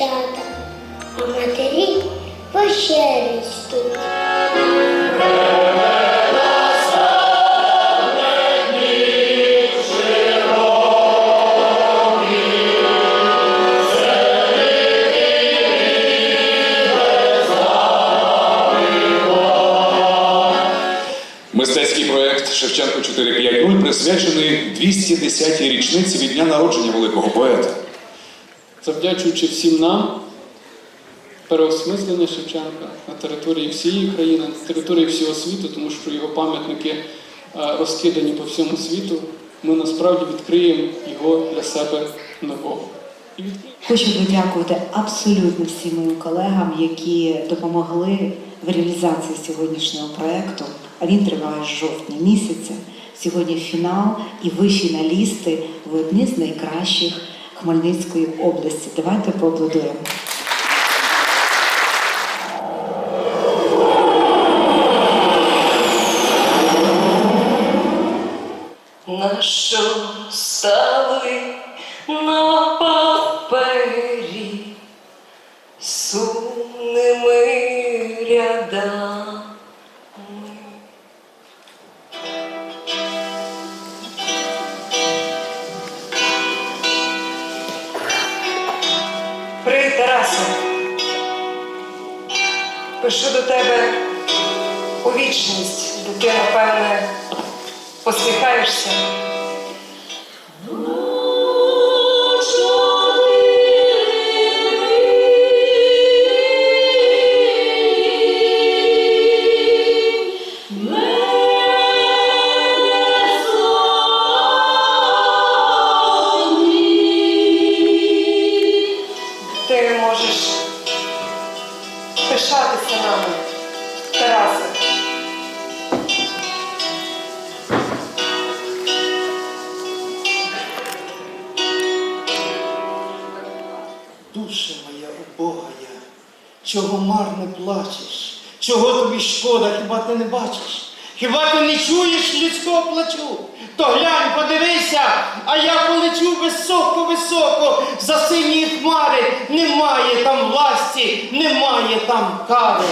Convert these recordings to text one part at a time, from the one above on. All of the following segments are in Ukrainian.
дівчата, а матері пощерять тут. Мистецький проект Шевченко 4.5.0 присвячений 210-й річниці від дня народження великого поета завдячуючи всім нам, переосмислення Шевченка на території всієї країни, на території всього світу, тому що його пам'ятники е, розкидані по всьому світу, ми насправді відкриємо його для себе нового. Хочу подякувати абсолютно всім моїм колегам, які допомогли в реалізації сьогоднішнього проекту. А він триває з жовтня місяця. Сьогодні фінал і ви фіналісти. Ви одні з найкращих Хмельницької області. Давайте поаплодуємо. На що стали на Привіт, Тарасе. Пишу до тебе у вічність, де ти, напевне, посміхаєшся. Чого марно плачеш? Чого тобі шкода, хіба ти не бачиш? Хіба ти не чуєш людського плачу? То глянь, подивися, а я полечу високо-високо за сині хмари. Немає там власті, немає там кари.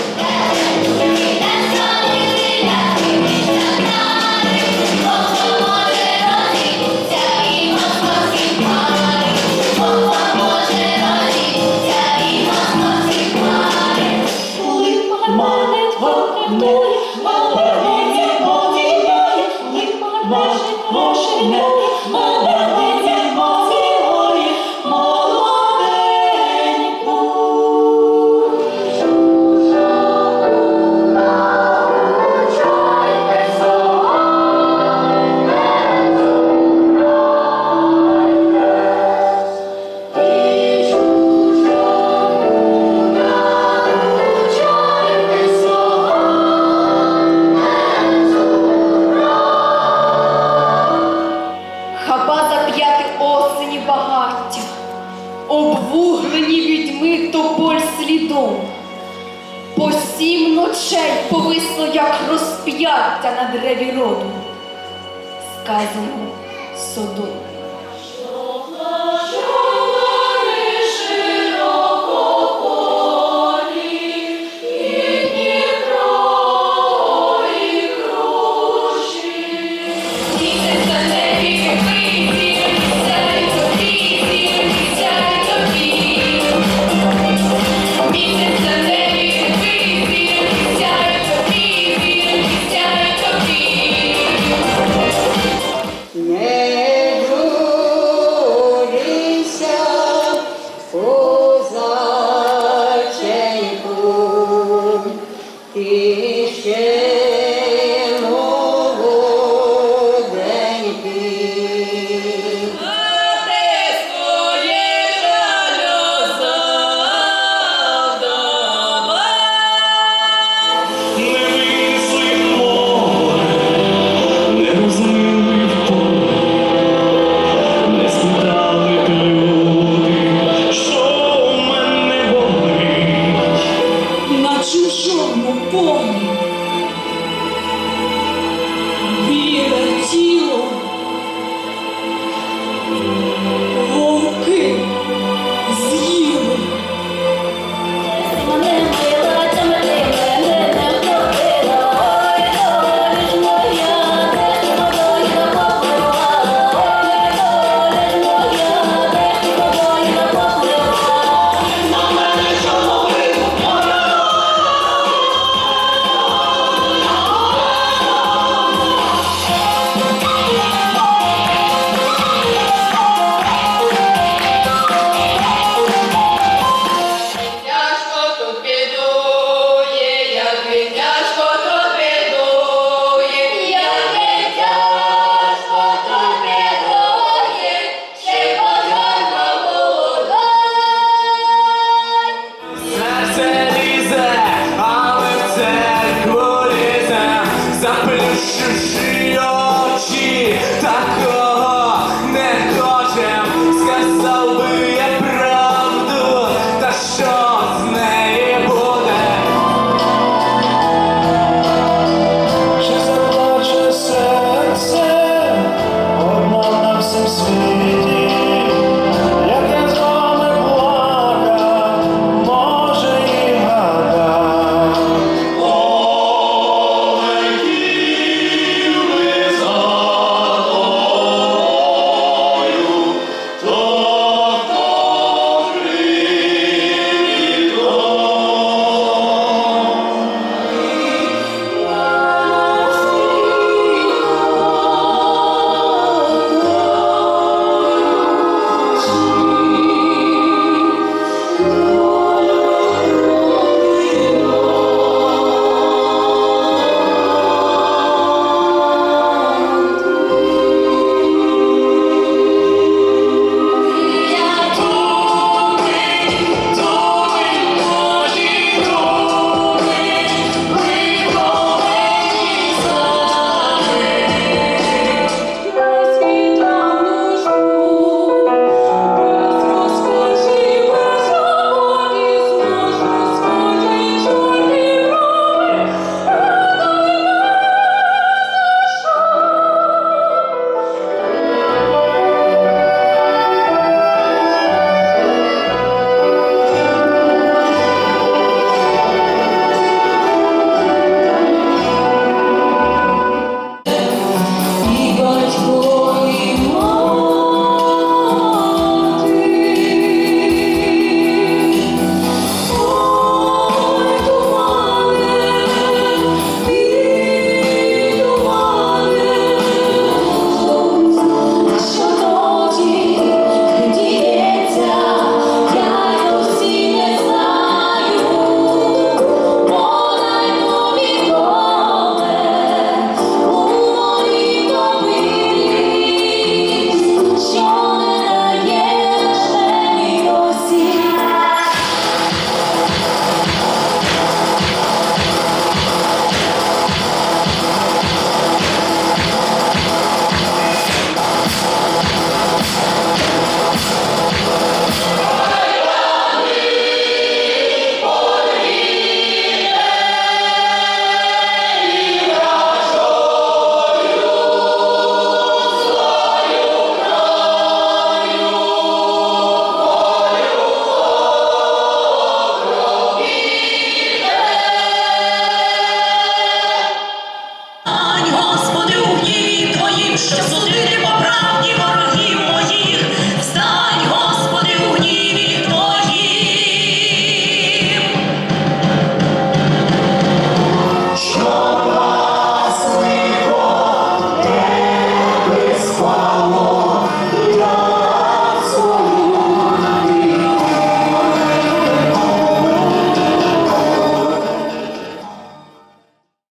розп'яття на дереві роду, сказано Содом. 光